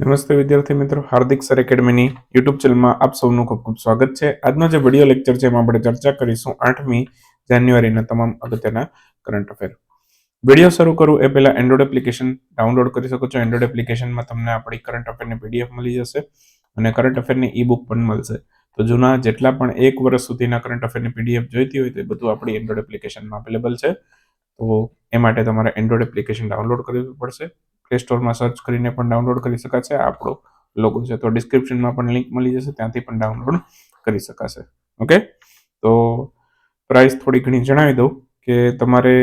નમસ્તે વિદ્યાર્થી મિત્રો, હાર્દિક સર એકેડમીની યુટ્યુબ ચેનલમાં આપ સૌનું ખૂબ ખૂબ સ્વાગત છે. આજનો જે વીડિયો લેક્ચર છે એમાં આપણે ચર્ચા કરીશું આઠમી જાન્યુઆરીના તમામ અગત્યના કરંટ અફેર વીડિયો શરૂ કરું એ પહેલા એન્ડ્રોઇડ એપ્લિકેશન ડાઉનલોડ કરી શકો છો. એન્ડ્રોઇડ એપ્લિકેશનમાં તમને આપણી કરંટ અફેરની પીડીએફ મળી જશે અને કરંટ અફેરની ઈ બુક પણ મળશે. તો જૂના જેટલા પણ એક વર્ષ સુધીના કરંટ અફેરની પીડીએફ જોઈતી હોય તો એ બધું આપણી એન્ડ્રોઇડ એપ્લિકેશનમાં અવેલેબલ છે. તો એ માટે તમારે એન્ડ્રોઇડ એપ્લિકેશન ડાઉનલોડ કરવી પડશે. પ્લે સ્ટોરમાં સર્ચ કરીને પણ ડાઉનલોડ કરી શકાશે. આપણો લોગો છે તો ડિસ્ક્રિપ્શનમાં પણ લિંક મળી જશે, ત્યાંથી પણ ડાઉનલોડ કરી શકાશે. ઓકે તો પ્રાઇસ થોડી ઘણી જણાવી દઉં કે તમારે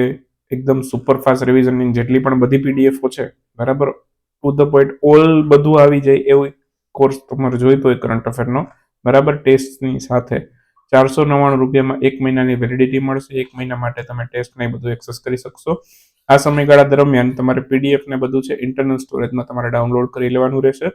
એકદમ સુપરફાસ્ટ રિવિઝનની જેટલી પણ બધી પીડીએફો છે, બરાબર? ટુ ધ પોઈન્ટ ઓલ બધું આવી જાય એવું કોર્સ તમારે જોઈતો હોય કરંટ અફેરનો બરાબર? ટેસ્ટની સાથે ચારસો નવ્વાણું રૂપિયામાં એક મહિનાની વેલિડિટી મળશે. એક મહિના માટે તમે ટેસ્ટને બધું એક્સેસ કરી શકશો. આ સમયગાળા દરમિયાન તમારે પીડીએફ ને બધું છે ઇન્ટરનલ સ્ટોરેજમાં તમારે ડાઉનલોડ કરી લેવાનું રહેશે.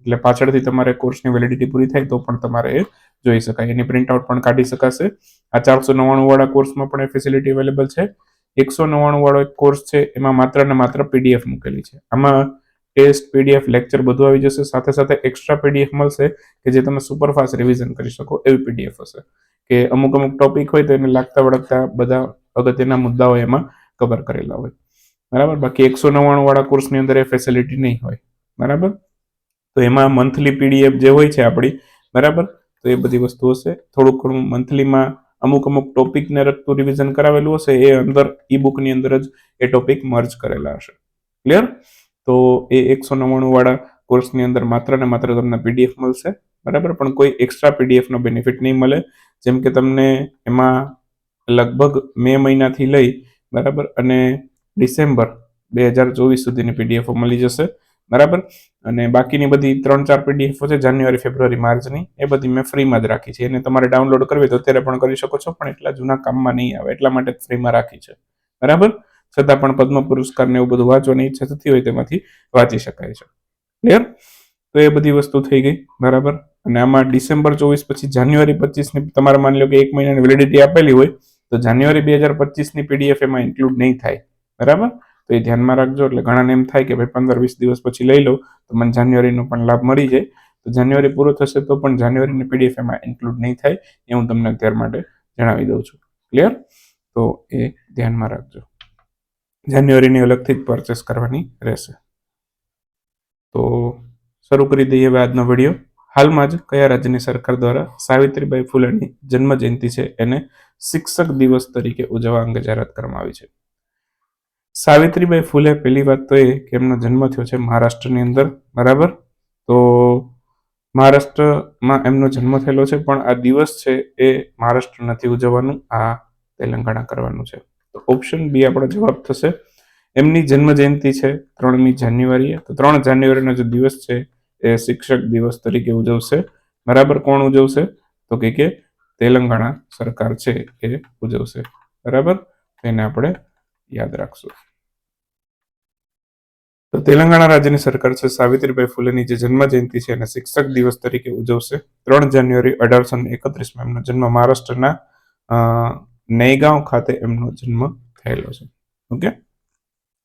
એટલે પાછળથી તમારે કોર્સની વેલિડિટી પૂરી થાય તો પણ તમારે એ જોઈ શકાય. એની પ્રિન્ટઆઉટ પણ કાઢી શકાશે. આ ચારસો નવ્વાણું વાળા કોર્સમાં પણ એ ફેસિલિટી અવેલેબલ છે. એકસો નવ્વાણું વાળો એક કોર્સ છે, એમાં માત્ર ને માત્ર પીડીએફ મૂકેલી છે. આમાં ટેસ્ટ પીડીએફ લેક્ચર બધું આવી જશે. સાથે સાથે એક્સ્ટ્રા પીડીએફ મળશે કે જે તમે સુપરફાસ્ટ રિવિઝન કરી શકો, એવી પીડીએફ હશે. કે અમુક અમુક ટોપિક હોય તો એને લાગતા વળગતા બધા અગત્યના મુદ્દાઓ એમાં કવર કરેલા હોય. બરાબર? બાકી એકસો નવ્વાણું વાળા કોર્સની અંદર એ ફેસિલિટી નહીં હોય. બરાબર? તો એમાં મંથલી પીડીએફ જે હોય છે આપણી બરાબર? તો એ બધી વસ્તુ હશે. થોડુંક ઘણું મંથલીમાં અમુક અમુક ટોપિકને લગતું રિવિઝન કરાવેલું હશે. એ અંદર ઈ બુકની અંદર જ એ ટોપિક મર્જ કરેલા હશે. ક્લિયર તો એ એકસો નવ્વાણું વાળા કોર્સની અંદર માત્ર ને માત્ર તમને પીડીએફ મળશે. બરાબર? પણ કોઈ એક્સ્ટ્રા પીડીએફનો બેનિફિટ નહીં મળે. જેમ કે તમને એમાં લગભગ મે મહિનાથી લઈ, બરાબર? અને ડિસેમ્બર બે હજાર ચોવીસ સુધીની પીડીએફો મળી જશે. બરાબર? અને બાકીની બધી ત્રણ ચાર પીડીએફો છે, જાન્યુઆરી, ફેબ્રુઆરી, માર્ચની, એ બધી મેં ફ્રીમાં જ રાખી છે. એને તમારે ડાઉનલોડ કરવી તો અત્યારે પણ કરી શકો છો, પણ એટલા જૂના કામમાં નહીં આવે, એટલા માટે ફ્રીમાં રાખી છે. બરાબર? છતાં પણ પદ્મ પુરસ્કાર ને એવું બધું વાંચવાની ઈચ્છા થતી હોય તેમાંથી વાંચી શકાય છે. ક્લિયર? તો એ બધી વસ્તુ થઈ ગઈ, બરાબર? અને આમાં ડિસેમ્બર ચોવીસ પછી જાન્યુઆરી પચીસની, તમારે માની લો કે એક મહિનાની વેલિડિટી આપેલી હોય, તો જાન્યુઆરી બે હજાર પચીસની પીડીએફ એમાં ઇન્ક્લુડ નહીં થાય. બરાબર? તો એ ધ્યાનમાં રાખજો, એટલે ઘણાને એમ થાય કે ભાઈ પંદર વીસ દિવસ પછી લઈ લો તો મને જાન્યુઆરીનો પણ લાભ મળી જાય. તો જાન્યુઆરી પૂરો થશે તો પણ જાન્યુઆરીની પીડીએફ એમાં ઇન્ક્લુડ નહીં થાય, એ હું તમને અત્યાર માટે જણાવી દઉં છું. ક્લિયર તો એ ધ્યાનમાં રાખજો. જાન્યુઆરીની અલગથી જ પરચેસ કરવાની રહેશે. તો શરૂ કરી દઈએ હવે આજનો વીડિયો હાલમાં જ કયા રાજ્યની સરકાર દ્વારા સાવિત્રીબાઈ ફૂલેની જન્મ જયંતિ છે એને શિક્ષક દિવસ તરીકે ઉજવવા અંગે જાહેરાત કરવામાં આવી છે? સાવિત્રીબાઈ ફૂલે પહેલી વાત તો એ કે એમનો જન્મ થયો છે મહારાષ્ટ્રની અંદર, બરાબર? તો મહારાષ્ટ્રમાં એમનો જન્મ થયેલો છે, પણ આ દિવસ છે એ મહારાષ્ટ્ર નથી ઉજવવાનું, આ તેલંગાણા કરવાનું છે. તો ઓપ્શન બી આપણો જવાબ થશે. એમની જન્મ જયંતિ છે ત્રણમી જાન્યુઆરીએ, તો ત્રણ જાન્યુઆરીનો જે દિવસ છે એ શિક્ષક દિવસ તરીકે ઉજવશે. બરાબર કોણ ઉજવશે? તો કે કે તેલંગાણા સરકાર છે એ ઉજવશે. બરાબર? એને આપણે યાદ રાખશું. તો તેલંગાણા રાજ્યની સરકાર છે સાવિત્રીબાઈ ફૂલેની જે જન્મ જયંતિ છે એને શિક્ષક દિવસ તરીકે ઉજવશે. ત્રણ જાન્યુઆરી અઢારસો ને એકત્રીસમાં એમનો જન્મ મહારાષ્ટ્રના નૈગાંવ ખાતે એમનો જન્મ થયેલો છે. ઓકે?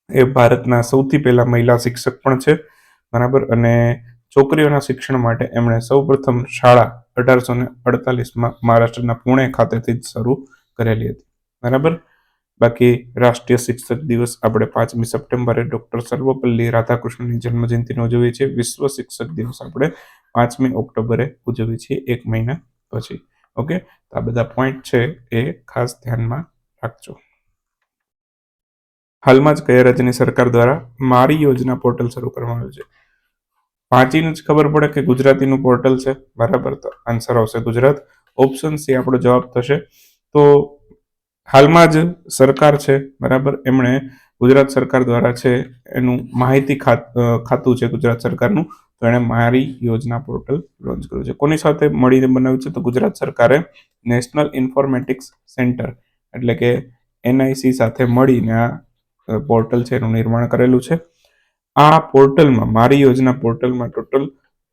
એ ભારતના સૌથી પહેલા મહિલા શિક્ષક પણ છે, બરાબર? અને છોકરીઓના શિક્ષણ માટે એમણે સૌપ્રથમ શાળા અઢારસો ને અડતાલીસમાં મહારાષ્ટ્રના પુણે ખાતેથી જ શરૂ કરેલી હતી. બરાબર? બાકી રાષ્ટ્રીય શિક્ષક દિવસ આપણે પાંચમી સપ્ટેમ્બરે ડોક્ટર સર્વપલ્લી રાધાકૃષ્ણની જન્મજયંતિને ઉજવીએ છીએ. વિશ્વ શિક્ષક દિવસ આપણે પાંચમી ઓક્ટોબરે ઉજવીએ છીએ, એક મહિના પછી. ઓકે? તો આ બધા પોઈન્ટ છે એ ખાસ ધ્યાનમાં રાખજો. હાલમાં જ કયા રાજ્યની સરકાર દ્વારા મારી યોજના પોર્ટલ શરૂ કરવામાં આવ્યું છે? વાંચીને જ ખબર પડે કે ગુજરાતીનું પોર્ટલ છે? બરાબર, તો આન્સર આવશે ગુજરાત. ઓપ્શન સી આપણો જવાબ થશે. તો હાલમાં જ સરકાર છે, બરાબર? એમણે ગુજરાત સરકાર દ્વારા છે, એનું માહિતી ખાતું છે ગુજરાત સરકારનું, તો એણે મારી યોજના પોર્ટલ લોન્ચ કર્યું છે. કોની સાથે મળીને બનાવ્યું છે? તો ગુજરાત સરકારે નેશનલ ઇન્ફોર્મેટિક્સ સેન્ટર, એટલે કે એનઆઈસી સાથે મળીને આ પોર્ટલ છે, એનું નિર્માણ કરેલું છે. આ પોર્ટલમાં, મારી યોજના પોર્ટલમાં ટોટલ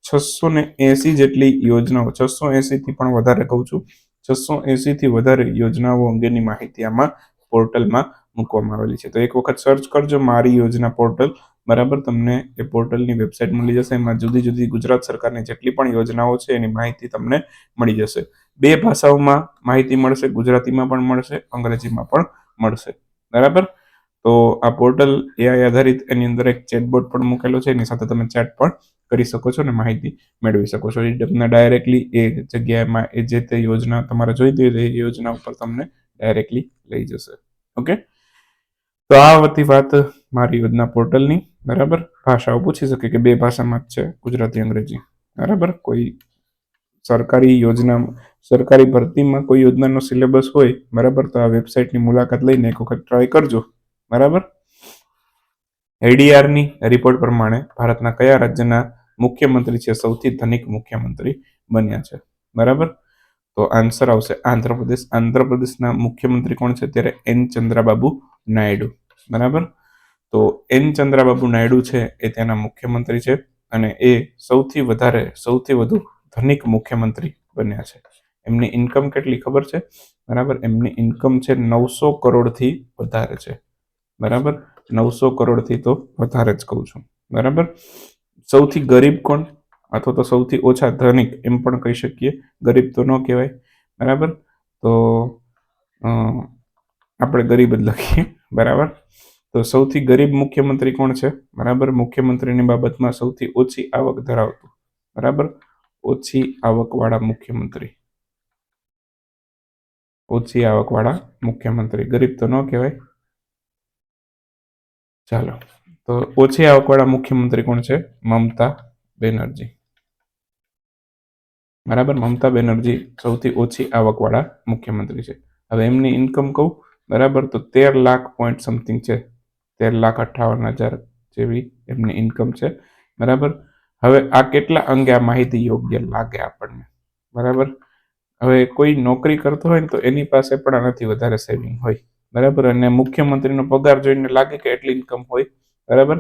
છસો ને એસી જેટલી યોજનાઓ, છસો એસીથી પણ વધારે કહું છું છસો એસીથી વધારે યોજનાઓ અંગેની માહિતી આમાં પોર્ટલમાં મૂકવામાં આવેલી છે. તો એક વખત સર્ચ કરજો મારી યોજના પોર્ટલ. બરાબર, તમને એ પોર્ટલની વેબસાઇટ મળી જશે. એમાં જુદી જુદી ગુજરાત સરકારની જેટલી પણ યોજનાઓ છે, એની માહિતી તમને મળી જશે. બે ભાષાઓમાં માહિતી મળશે, ગુજરાતીમાં પણ મળશે, અંગ્રેજીમાં પણ મળશે. બરાબર? તો આ પોર્ટલ એઆઈ આધારિત એની અંદર એક ચેટબોટ પણ મૂકેલો છે. એની સાથે તમે ચેટ પણ કરી શકો છો અને માહિતી મેળવી શકો છો. એ તમને ડાયરેક્ટલી એ જગ્યામાં એ જે તે યોજના તમારે જોઈતી હોય એ યોજના ઉપર તમને ડાયરેક્ટલી લઈ જશે. ઓકે તો આ હતી વાત મારી યોજના પોર્ટલની. બરાબર? ભાષાઓ પૂછી શકે કે બે ભાષામાં જ છે, ગુજરાતી, અંગ્રેજી. બરાબર? કોઈ સરકારી યોજના, સરકારી ભરતીમાં કોઈ યોજનાનો સિલેબસ હોય, બરાબર? તો આ વેબસાઇટની મુલાકાત લઈને એક વખત ટ્રાય કરજો. બરાબર? એડીઆરની રિપોર્ટ પ્રમાણે ભારતના કયા રાજ્યના મુખ્યમંત્રી છે, સૌથી ધનિક મુખ્યમંત્રી બન્યા છે. બરાબર? તો આન્સર આવશે આંધ્રપ્રદેશ. આંધ્રપ્રદેશના મુખ્યમંત્રી કોણ છે? ત્યારે એન ચંદ્રાબાબુ નાયડુ. બરાબર? તો એન ચંદ્રાબાબુ નાયડુ છે એ ત્યાંના મુખ્યમંત્રી છે અને એ સૌથી વધારે, સૌથી વધુ ધનિક મુખ્યમંત્રી બન્યા છે. એમની ઇન્કમ કેટલી ખબર છે? બરાબર? એમની ઇન્કમ છે નવસો કરોડથી વધારે છે. બરાબર? નવસો કરોડથી તો વધારે જ કહું છું. બરાબર? સૌથી ગરીબ કોણ? અથવા તો સૌથી ઓછા ધનિક એમ પણ કહી શકીએ. ગરીબ તો ન કહેવાય. બરાબર? તો આપણે ગરીબ જ લખીએ. બરાબર? તો સૌથી ગરીબ મુખ્યમંત્રી કોણ છે? બરાબર? મુખ્યમંત્રીની બાબતમાં સૌથી ઓછી આવક ધરાવતું. બરાબર? ઓછી આવકવાળા મુખ્યમંત્રી. ઓછી આવકવાળા મુખ્યમંત્રી. ગરીબ તો ન કહેવાય. ચાલો. તો ઓછી આવકવાળા મુખ્યમંત્રી કોણ છે? મમતા બેનર્જી. બરાબર? મમતા બેનર્જી સૌથી ઓછી આવકવાળા મુખ્યમંત્રી છે. હવે એમની ઇન્કમ કહું, બરાબર? તો તેર લાખ પોઈન્ટ સમથિંગ છે. તેર લાખ અઠ્ઠાવન હજાર જેવી એમની ઇન્કમ છે. બરાબર? હવે આ કેટલા અંગે આ માહિતી યોગ્ય લાગે આપણને? બરાબર? હવે કોઈ નોકરી કરતો હોય ને તો એની પાસે પણ આનાથી વધારે સેવિંગ હોય. બરાબર? અને મુખ્યમંત્રીનો પગાર જોઈને લાગે કે એટલી ઇન્કમ હોય. બરાબર?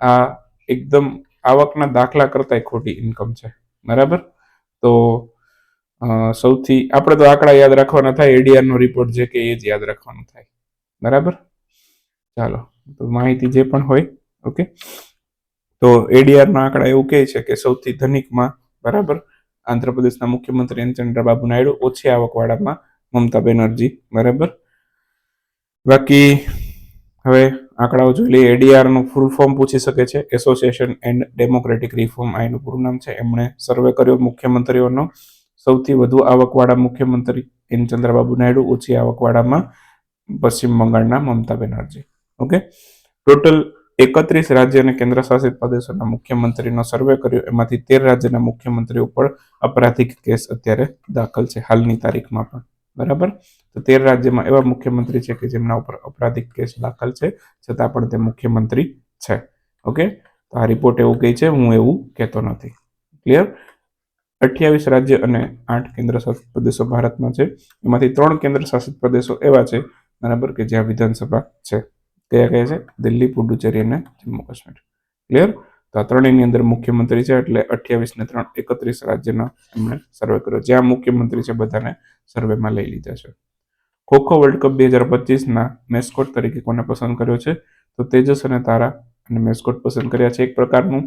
આ એકદમ આવકના દાખલા કરતાંય ખોટી ઇન્કમ છે. બરાબર? તો સૌથી, આપણે તો આંકડા યાદ રાખવાના થાય એડીઆરનો રિપોર્ટ જે કે એ જ યાદ રાખવાનું થાય. બરાબર? ચાલો, તો માહિતી જે પણ હોય ઓકે તો એડીઆરના આંકડા એવું કહે છે કે સૌથી ધનિકમાં, બરાબર? આંધ્રપ્રદેશના મુખ્યમંત્રી ચંદ્રબાબુ નાયડુ ઓછી આવકવાળામાં મમતા બેનર્જી, બરાબર? બાકી હવે આંકડાઓ જોઈ લઈએ. એડીઆરનું ફૂલ ફોર્મ પૂછી શકે છે. એસોસિએશન એન્ડ ડેમોક્રેટિક રિફોર્મ આ એનું પૂરું નામ છે. એમણે સર્વે કર્યો મુખ્યમંત્રીઓનો. સૌથી વધુ આવકવાળા મુખ્યમંત્રી એન ચંદ્રબાબુ નાયડુ, ઓછી આવકવાળામાં પશ્ચિમ બંગાળના મમતા બેનર્જી. ઓકે? ટોટલ એકત્રીસ રાજ્ય અને કેન્દ્ર શાસિત પ્રદેશોના મુખ્યમંત્રીનો સર્વે કર્યો. એમાંથી તેર રાજ્યના મુખ્યમંત્રીઓ પર અપરાધિક કેસ અત્યારે દાખલ છે. હાલની તારીખમાં પણ. બરાબર? તો તેર રાજ્યમાં એવા મુખ્યમંત્રી છે કે જેમના ઉપર અપરાધિક કેસ દાખલ છે, છતાં પણ તે મુખ્યમંત્રી છે. ઓકે? તો આ રિપોર્ટ એવું કહે છે, હું એવું કહેતો નથી. ક્લિયર અઠ્યાવીસ રાજ્ય અને આઠ કેન્દ્ર શાસિત પ્રદેશો ભારતમાં છે. એમાંથી ત્રણ કેન્દ્ર શાસિત પ્રદેશો એવા છે, બરાબર, કે જ્યાં વિધાનસભા છે. કયા કયા છે? દિલ્હી, પુડુચેરી અને જમ્મુ કાશ્મીર. ક્લિયર તો આ ત્રણેયની અંદર મુખ્યમંત્રી છે એટલે અઠ્યાવીસ ને ત્રણ એકત્રીસ રાજ્યના એમણે સર્વે કર્યો. જ્યાં મુખ્યમંત્રી છે બધાને સર્વેમાં લઈ લીધા છે. ખોખો વર્લ્ડ કપ બે હજાર પચીસના મેસ્કોટ તરીકે કોને પસંદ કર્યો છે? તો તેજસ અને તારા અને મેસ્કોટ પસંદ કર્યા છે. એક પ્રકારનું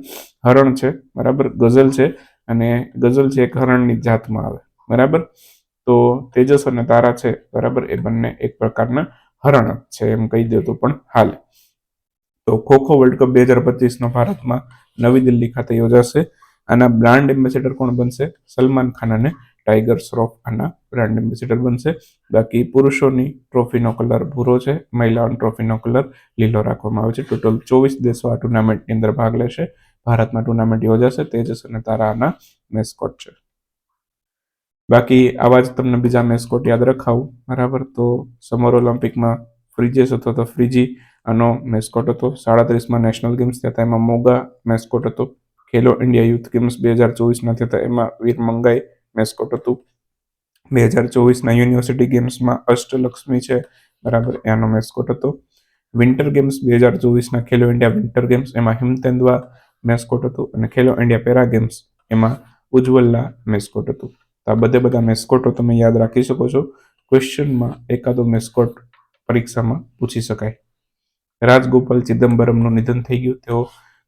હરણ છે, બરાબર? ગઝલ છે અને ગઝલ છે એક હરણની જાતમાં આવે, બરાબર? તો તેજસ અને તારા છે, બરાબર? એ બંને એક પ્રકારના હરણ છે એમ કહી દો તો પણ હાલે. તો ખોખો વર્લ્ડ કપ બે હજાર પચીસનો ભારતમાં નવી દિલ્હી ખાતે યોજાશે. આના બ્રાન્ડ એમ્બેસેડર કોણ બનશે? સલમાન ખાન અને ટાઈગર શ્રોફ આના બ્રાન્ડ એમ્બેસેડર બનશે. બાકી પુરુષોની ટ્રોફીનો કલર ભૂરો છે, મહિલાઓની ટ્રોફીનો કલર લીલો રાખવામાં આવે છે. ટોટલ ચોવીસ દેશો આ ટુર્નામેન્ટની અંદર ભાગ લેશે. ભારતમાં ટુર્નામેન્ટ યોજાશે, તેજસ અને તારા આના મેસ્કોટ છે. બાકી આવા જ તમને બીજા મેસ્કોટ યાદ રખાવું. બરાબર? તો સમર ઓલિમ્પિકમાં ફ્રીજેસ હતો તો ફ્રીજી આનો મેસ્કોટ હતો. સાડત્રીસમાં નેશનલ ગેમ્સ થયા એમાં મોગા મેસ્કોટ હતો. ખેલો ઇન્ડિયા યુથ ગેમ્સ બે હજાર ચોવીસના થતા એમાં વીર મંગાઈ મેસ્કોટ હતું. બે હજાર ચોવીસના યુનિવર્સિટી ગેમ્સમાં અષ્ટલક્ષ્મી છે. બરાબર, એનો મેસ્કોટ હતો. વિન્ટર ગેમ્સ બે હજાર ચોવીસના ખેલો ઇન્ડિયા વિન્ટર ગેમ્સ એમાં હિમતેન્દવા મેસ્કોટ હતું અને ખેલો ઇન્ડિયા પેરા ગેમ્સ એમાં ઉજ્જવલના મેસ્કોટ હતું. તો આ બધે બધા મેસ્કોટો તમે યાદ રાખી શકો છો. ક્વેશ્ચનમાં એકાદો મેસ્કોટ પરીક્ષામાં પૂછી શકાય. રાજગોપાલ ચિદમ્બરમનું નિધન થઈ ગયું. તેઓ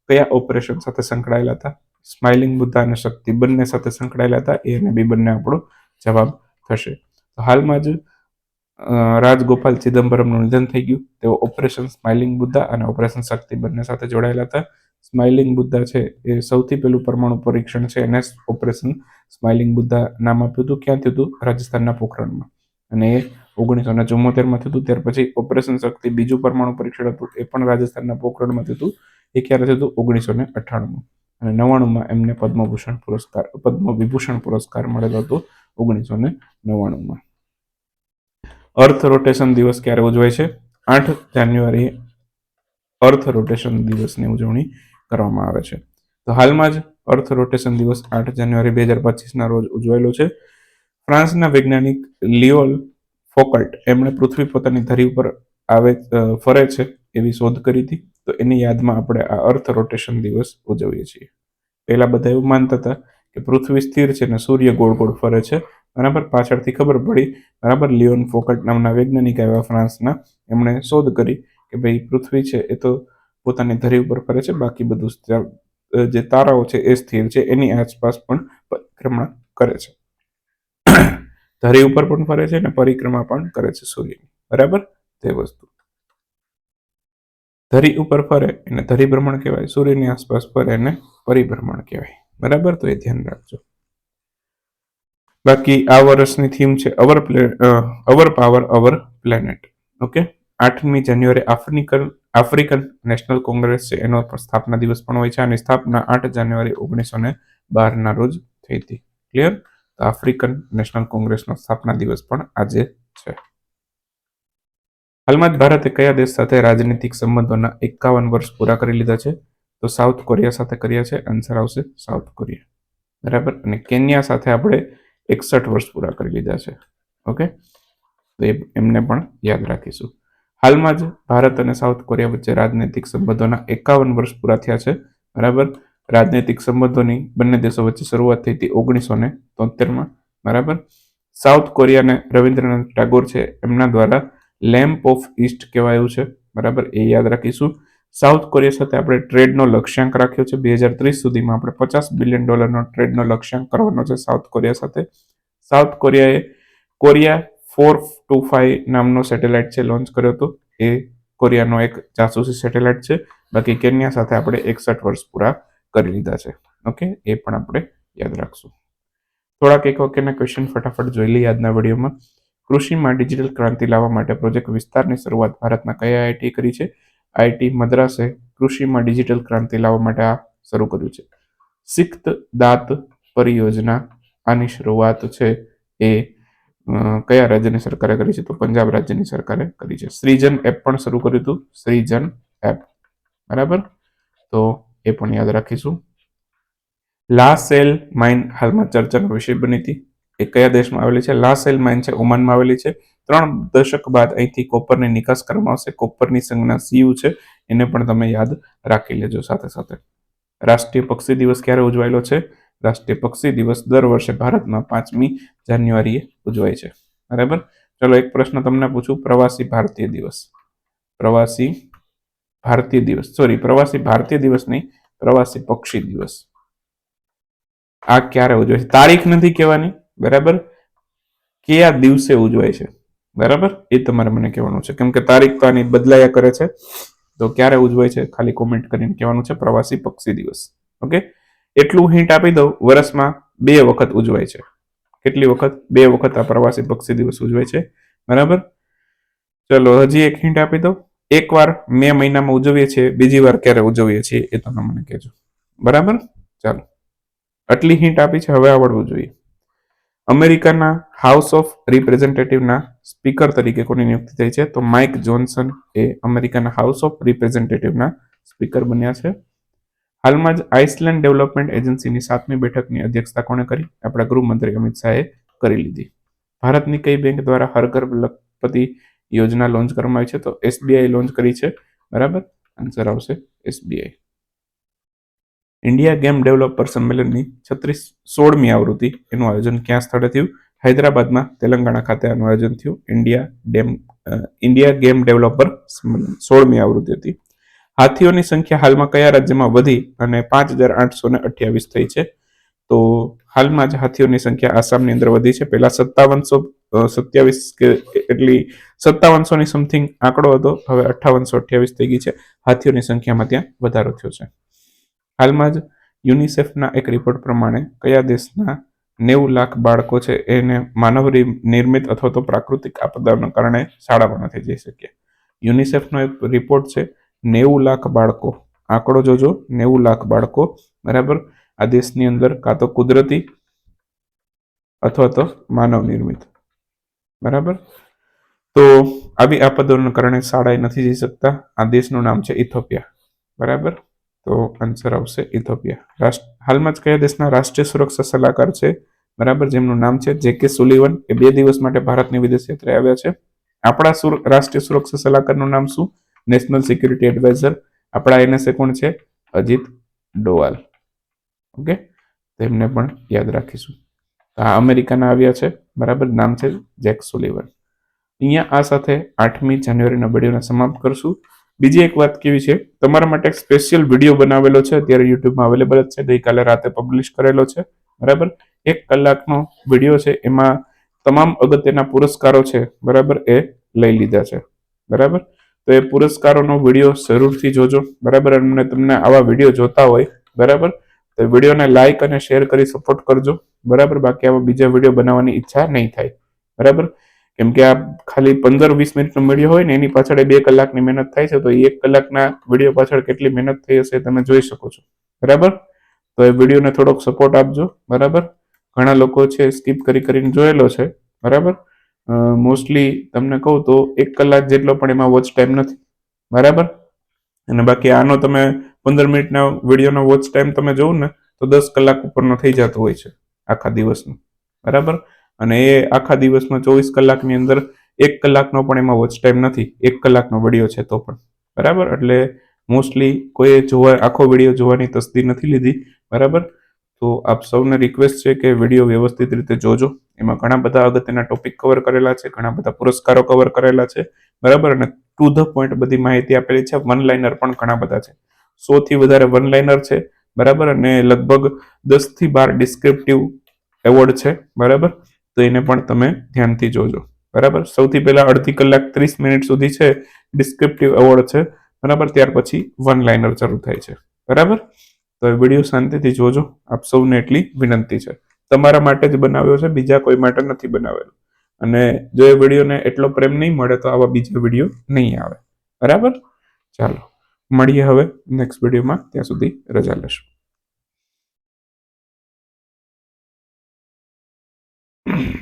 કયા ઓપરેશન સાથે સંકળાયેલા હતા? સ્માઇલિંગ બુદ્ધા અને શક્તિ બંને સાથે સંકળાયેલા હતા. એ અને બી બંને આપણો જવાબ થશે. તો હાલમાં જ રાજગોપાલ ચિદમ્બરમનું નિધન થઈ ગયું. તેઓ ઓપરેશન સ્માઇલિંગ બુદ્ધા અને ઓપરેશન શક્તિ બંને સાથે જોડાયેલા હતા. સ્માઇલિંગ બુદ્ધા છે એ સૌથી પહેલું પરમાણુ પરીક્ષણ છે. એને ઓપરેશન સ્માઇલિંગ બુદ્ધા નામ આપ્યું હતું. ક્યાં થયું હતું? રાજસ્થાનના પોખરણમાં. અને એ ઓગણીસો ચુમ્મોતેરમાં થયું હતું. ત્યાર પછી ઓપરેશન શક્તિ બીજું પરમાણુ પરીક્ષણ હતું. એ પણ રાજસ્થાનના પોખરણમાં થયું હતું. એ ક્યારે થયું હતું? ઓગણીસો ને અઠ્ઠાણુંમાં. અને નવ્વાણુંમાં એમને પદ્મભૂષણ પુરસ્કાર પદ્મ વિભૂષણ પુરસ્કાર મળેલો હતો ઓગણીસો ને નવ્વાણુંમાં. અર્થ રોટેશન દિવસ ક્યારે ઉજવાય છે? આઠ જાન્યુઆરી અર્થ રોટેશન દિવસની ઉજવણી કરવામાં આવે છે. તો હાલમાં જ અર્થ રોટેશન દિવસ આઠ જાન્યુઆરી બે હજાર પચીસના રોજ ઉજવાયેલો છે. ફ્રાન્સના વૈજ્ઞાનિક લિયોલ ફોકલ્ટ, એમણે પૃથ્વી પોતાની ધરી ઉપર આવે ફરે છે. એવી શોધ કરી હતી. તો એની યાદમાં આપણે આ અર્થ રોટેશન દિવસ ઉજવીએ છીએ. પહેલાં બધા એવું માનતા હતા કે પૃથ્વી સ્થિર છે ને સૂર્ય ગોળ ગોળ ફરે છે. બરાબર પાછળથી ખબર પડી, બરાબર લિયોન ફોકટ નામના વૈજ્ઞાનિક આવ્યા ફ્રાન્સના. એમણે શોધ કરી કે ભાઈ પૃથ્વી છે એ તો પોતાની ધરી ઉપર ફરે છે, બાકી બધું જે તારાઓ છે એ સ્થિર છે, એની આસપાસ પણ પરિક્રમા કરે છે. ધરી ઉપર પણ ફરે છે અને પરિક્રમા પણ કરે છે સૂર્યની. બરાબર? તે વસ્તુ. ધરી ઉપર ફરે એને ધરી ભ્રમણ કહેવાય. સૂર્યની આસપાસ ફરે એને પરિભ્રમણ કહેવાય. બરાબર? તો એ ધ્યાન રાખજો. બાકી આ વર્ષની થીમ છે our play our power our planet okay આઠમી જાન્યુઆરી આફ્રિકન આફ્રિકન નેશનલ કોંગ્રેસ છે. એનો સ્થાપના દિવસ પણ હોય છે. અને સ્થાપના આઠ જાન્યુઆરી ઓગણીસો ને બારના રોજ થઈ હતી. ક્લિયર આફ્રિકન નેશનલ કોંગ્રેસનો સ્થાપના દિવસ પણ આજે છે. હાલમાં જ ભારતે કયા દેશ સાથે રાજનીતિક સંબંધોના એકાવન વર્ષ પૂરા કરી લીધા છે? તો સાઉથ કોરિયા સાથે કર્યા છે. આન્સર આવશે સાઉથ કોરિયા. બરાબર? અને કેન્યા સાથે આપણે એકસઠ વર્ષ પૂરા કરી લીધા છે. ઓકે? તો એ એમને પણ યાદ રાખીશું. હાલમાં જ ભારત અને સાઉથ કોરિયા વચ્ચે રાજનૈતિક સંબંધોના એકાવન વર્ષ પૂરા થયા છે. બરાબર? રાજનૈતિક સંબંધોની બંને દેશો વચ્ચે શરૂઆત થઈ હતી ઓગણીસો ને તોતેરમાં. બરાબર? સાઉથ કોરિયાને રવિન્દ્રનાથ ટાગોર છે એમના દ્વારા લેમ્પ ઓફ ઈસ્ટ કહેવાયું છે. બરાબર? એ યાદ રાખીશું. સાઉથ કોરિયા સાથે આપણે ટ્રેડનો લક્ષ્યાંક રાખ્યો છે. બે હજાર ત્રીસ સુધીમાં આપણે પચાસ બિલિયન ડોલરનો ટ્રેડનો લક્ષ્યાંક કરવાનો છે સાઉથ કોરિયા સાથે. સાઉથ કોરિયાએ કોરિયા ફોર ટુ ફાઈવ નામનો સેટેલાઇટ છે લોન્ચ કર્યો હતો. એ કોરિયાનો એક જાસૂસી સેટેલાઇટ છે. બાકી કેન્યા સાથે આપણે એકસઠ વર્ષ પૂરા કરી લીધા છે. ઓકે? એ પણ આપણે યાદ રાખશું. થોડાક એક વખતના ક્વેશ્ચન ફટાફટ જોઈ લઈએ આજના વિડીયોમાં. કૃષિમાં ડિજિટલ ક્રાંતિ લાવવા માટે પ્રોજેક્ટ વિસ્તારની શરૂઆત ભારતના કયા આઈટી કરી છે? આઈટી મદ્રાસે કૃષિમાં ડિજિટલ ક્રાંતિ લાવવા માટે આ શરૂ કર્યું છે. સિક્ત દાંત પરિયોજના આની શરૂઆત છે એ કયા રાજ્યની સરકારે કરી છે? તો પંજાબ રાજ્યની સરકારે કરી છે. શ્રીજન એપ પણ શરૂ કર્યું હતું. શ્રીજન એપ. બરાબર? તો એ પણ યાદ રાખીશું. લા સેલ માઇન હાલમાં ચર્ચાનો વિષય બની હતી. એ કયા દેશમાં આવેલી છે? લા સેલ માઇન છે, ઓમાનમાં આવેલી છે. ત્રણ દશક બાદ અહીંથી કોપરની નિકાસ કરવામાં આવશે. કોપરની સંજ્ઞા સીયુ છે. એને પણ તમે યાદ રાખી લેજો સાથે સાથે. રાષ્ટ્રીય પક્ષી દિવસ ક્યારે ઉજવાયેલો છે? રાષ્ટ્રીય પક્ષી દિવસ દર વર્ષે ભારતમાં પાંચમી જાન્યુઆરીએ ઉજવાય છે. બરાબર? ચલો એક પ્રશ્ન તમને પૂછું. પ્રવાસી ભારતીય દિવસ. પ્રવાસી ભારતીય દિવસ. સોરી પ્રવાસી ભારતીય દિવસ નહીં પ્રવાસી પક્ષી દિવસ. આ ક્યારે ઉજવાય છે? તારીખ નથી કહેવાની. બરાબર? કયા દિવસે ઉજવાય છે? બરાબર? એ તમારે મને કહેવાનું છે. કેમ કે તારીખ તો આની બદલાયા કરે છે. તો ક્યારે ઉજવાય છે? ખાલી કોમેન્ટ કરીને કહેવાનું છે. પ્રવાસી પક્ષી દિવસ. ઓકે એટલું હિન્ટ આપી દઉં. વર્ષમાં બે વખત ઉજવાય છે. કેટલી વખત? બે વખત આ પ્રવાસી પક્ષી દિવસ ઉજવાય છે. બરાબર? ચલો, હજી એક હિન્ટ આપી દઉં. એક વાર મે મહિનામાં ઉજવીએ છીએ, બીજી વાર ક્યારે ઉજવીએ છીએ એ તમે મને કહેજો. બરાબર? ચાલો. આટલી હિન્ટ આપી છે. હવે આવડવું જોઈએ. અમેરિકાના હાઉસ ઓફ રિપ્રેઝેન્ટેટિવના સ્પીકર તરીકે કોની નિયુક્તિ થઈ છે? તો માઇક જોન્સન એ અમેરિકાના હાઉસ ઓફ રિપ્રેઝેન્ટેટિવના સ્પીકર બન્યા છે. હાલમાં જ આઇસલેન્ડ ડેવલપમેન્ટ એજન્સીની સાતમી બેઠકની અધ્યક્ષતા કોણે કરી? આપણા ગૃહમંત્રી અમિત શાહે કરી લીધી. ભારતની કઈ બેંક દ્વારા હરઘર લખપતિ યોજના લોન્ચ કરવામાં આવી છે? તો એસબીઆઈ લોન્ચ કરી છે. બરાબર? આન્સર આવશે એસબીઆઈ ઇન્ડિયા ગેમ ડેવલપર સંમેલનની છત્રીસ સોળમી આવૃત્તિ એનું આયોજન ક્યાં સ્થળે થયું? હૈદરાબાદમાં તેલંગાણા ખાતે આનું આયોજન થયું. ઇન્ડિયા ડેમ ઇન્ડિયા ગેમ ડેવલપર સંમેલન સોળમી આવૃત્તિ હતી. હાથીઓની સંખ્યા હાલમાં કયા રાજ્યમાં વધી અને પાંચ હજાર આઠસો ને અઠ્યાવીસ થઈ છે? તો હાલમાં જ હાથીઓની સંખ્યા આસામની અંદર વધી છે. પહેલા સત્તાવનસો સત્યાવીસ કે એટલી સત્તાવનસો ની સમથિંગ આંકડો હતો. હવે અઠ્ઠાવનસો અઠ્યાવીસ થઈ ગઈ છે. હાથીઓની સંખ્યામાં ત્યાં વધારો થયો છે. હાલમાં જ યુનિસેફના એક રિપોર્ટ પ્રમાણે કયા દેશના નેવું લાખ બાળકો છે એને માનવ નિર્મિત અથવા તો પ્રાકૃતિક આપદાઓના કારણે શાળામાં નથી જઈ શક્યા. યુનિસેફનો એક રિપોર્ટ છે, નેવું લાખ બાળકો. આંકડો જોજો, નેવું લાખ બાળકો, બરાબર? આ દેશની અંદર કાં તો કુદરતી અથવા તો માનવ નિર્મિત. બરાબર? તો આવી આપદાઓના કારણે શાળાએ નથી જઈ શકતા. આ દેશનું નામ છે ઇથોપિયા. બરાબર? તો આન્સર આવશે ઇથોપિયા રાષ્ટ્ર, હાલમાં જ કયા દેશના રાષ્ટ્રીય સુરક્ષા સલાહકાર છે? બરાબર, જેમનું નામ છે જે કે સુલિવન. એ બે દિવસ માટે ભારતની વિદેશ યાત્રાએ આવ્યા છે. આપણા રાષ્ટ્રીય સુરક્ષા સલાહકારનું નામ શું? National security adviser. આપણા એનએસએ કોણ છે? અજીત ડોવાલ. ઓકે? તેમને પણ યાદ રાખીશું. આ અમેરિકાના આવ્યા છે. બરાબર, નામ છે જેક સુલિવન. અહીંયા આ સાથે આઠમી જાન્યુઆરીના વિડીયોને સમાપ્ત કરશું. બીજી એક વાત કેવી છે? તમારા માટે એક સ્પેશિયલ વીડિયો બનાવેલો છે, અત્યારે યુટ્યુબમાં અવેલેબલ જ છે, ગઈકાલે રાતે પબ્લિશ કરેલો છે, બરાબર? એક કલાકનો વીડિયો છે, એમાં તમામ અગત્યના પુરસ્કારો છે, બરાબર? એ લઈ લીધા છે, બરાબર? તો એ પુરસ્કારોનો વીડિયો જરૂરથી જોજો, બરાબર? અને તમને આવા વીડિયો જોતા હોય, બરાબર? તો વિડીયોને લાઈક અને શેર કરી સપોર્ટ કરજો, બરાબર? બાકી આવા બીજા વીડિયો બનાવવાની ઈચ્છા નહીં થાય, બરાબર? કેમ કે આ ખાલી પંદર વીસ મિનિટનો વીડિયો હોય ને, એની પાછળ બે કલાકની મહેનત થાય છે, તો એક કલાકના વીડિયો પાછળ કેટલી મહેનત થઈ હશે તમે જોઈ શકો છો. બરાબર? તો એ વિડીયોને થોડોક સપોર્ટ આપજો, બરાબર? ઘણા લોકો છે સ્કીપ કરી કરીને જોયેલો છે, બરાબર? મોસ્ટલી તમને કહું તો એક કલાક જેટલો પણ એમાં વોચ ટાઈમ નથી, બરાબર? અને બાકી આનો તમે પંદર મિનિટના વિડીયોનો વોચ ટાઈમ તમે જોવો ને, તો દસ કલાક ઉપરનો થઈ જતો હોય છે, આખા દિવસનો, બરાબર? અને એ આખા દિવસમાં ચોવીસ કલાકની અંદર એક કલાકનો પણ એમાં વોચ ટાઈમ નથી, એક કલાકનો વીડિયો છે તો પણ. બરાબર? એટલે મોસ્ટલી કોઈએ જોવા, આખો વીડિયો જોવાની તસ્દી નથી લીધી. બરાબર? તો આપ સૌને રિક્વેસ્ટ છે કે વીડિયો વ્યવસ્થિત રીતે જોજો. એમાં ઘણા બધા અગત્યના ટોપિક કવર કરેલા છે, ઘણા બધા પુરસ્કારો કવર કરેલા છે. બરાબર? અને ટુ ધ પોઈન્ટ બધી માહિતી આપેલી છે. વન લાઇનર પણ ઘણા બધા છે. સો થી વધારે વન લાઇનર છે. બરાબર? અને લગભગ દસથી બાર ડિસ્ક્રિપ્ટિવ એવોર્ડ છે. બરાબર? તો એને પણ તમે ધ્યાનથી જોજો. બરાબર? સૌથી પહેલા અડધી કલાક ત્રીસ મિનિટ સુધી છે ડિસ્ક્રિપ્ટિવ એવોર્ડ છે, બરાબર? ત્યાર પછી વન લાઇનર શરૂ થાય છે. બરાબર? તો એ વીડિયો શાંતિથી જોજો. આપ સૌને એટલી વિનંતી છે. તમારા માટે જ બનાવ્યો છે, બીજા કોઈ માટે નથી બનાવેલો. અને જો એ વિડીયોને એટલો પ્રેમ નહીં મળે, તો આવા બીજા વીડિયો નહીં આવે. બરાબર? ચાલો. મળીએ હવે નેક્સ્ટ વિડીયોમાં. ત્યાં સુધી રજા લેશું. mm